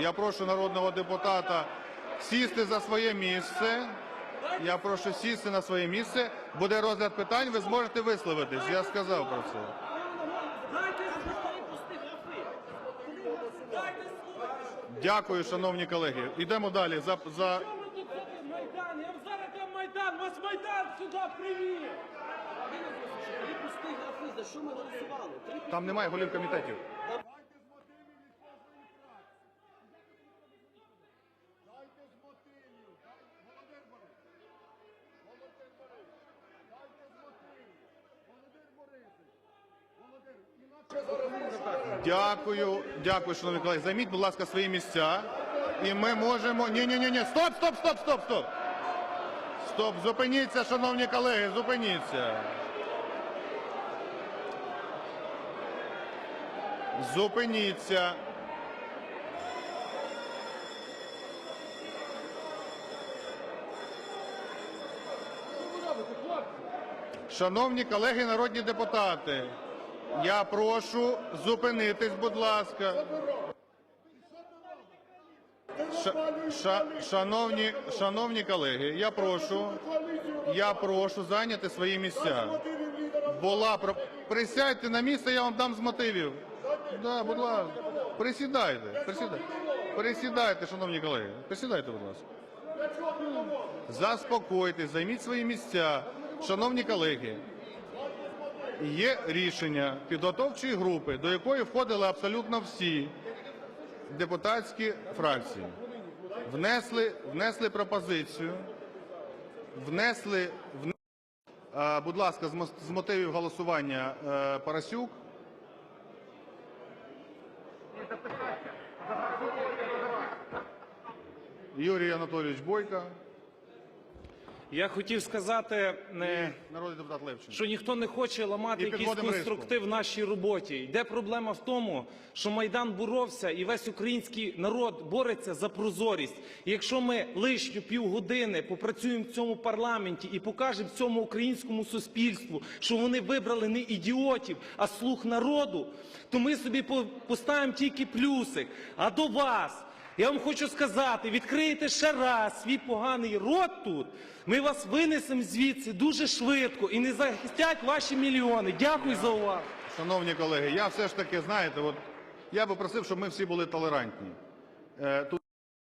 Я прошу народного депутата сісти за своє місце. Я прошу сісти на своє місце. Буде розгляд питань, ви зможете висловитись. Я сказав про це. Дякую, шановні колеги. Йдемо далі. За, за... Майдан? Я зараз дам Майдан. Вас Майдан сюди привів. Три пусти графи, за що ми голосували? Там немає голів комітетів. Дякую, дякую, шановні колеги. Займіть, будь ласка, свої місця. І ми можемо. Ні, ні, ні. Стоп, стоп, стоп, стоп, стоп. Стоп, зупиніться, шановні колеги, зупиніться. Зупиніться. Шановні колеги народні депутати, я прошу зупинитись, будь ласка. Ша- ша- шановні, шановні колеги, я прошу, я прошу зайняти свої місця. Була про присядьте на місце, я вам дам з мотивів. Да, будь ласка, присідайте, присідайте, присідайте, шановні колеги, присідайте, будь ласка. Заспокойтесь, займіть свої місця. Шановні колеги, є рішення підготовчої групи, до якої входили абсолютно всі депутатські фракції. Внесли, внесли пропозицію, внесли, вне- Е, будь ласка, з з мотивів голосування е, Парасюк. Юрій Анатолійович Бойко, Я хотів сказати, не, народний депутат Левченко. що ніхто не хоче ламати якийсь конструктив в нашій роботі. Йде проблема в тому, що Майдан боровся і весь український народ бореться за прозорість. І якщо ми лишню півгодини попрацюємо в цьому парламенті і покажемо цьому українському суспільству, що вони вибрали не ідіотів, а слух народу, то ми собі поставимо тільки плюсик. А до вас. Я вам хочу сказати, відкриєте ще раз свій поганий рот тут, ми вас винесемо звідси дуже швидко і не захистять ваші мільйони. Дякую за увагу. Шановні колеги, я все ж таки, знаєте, от я би просив, щоб ми всі були толерантні. Е,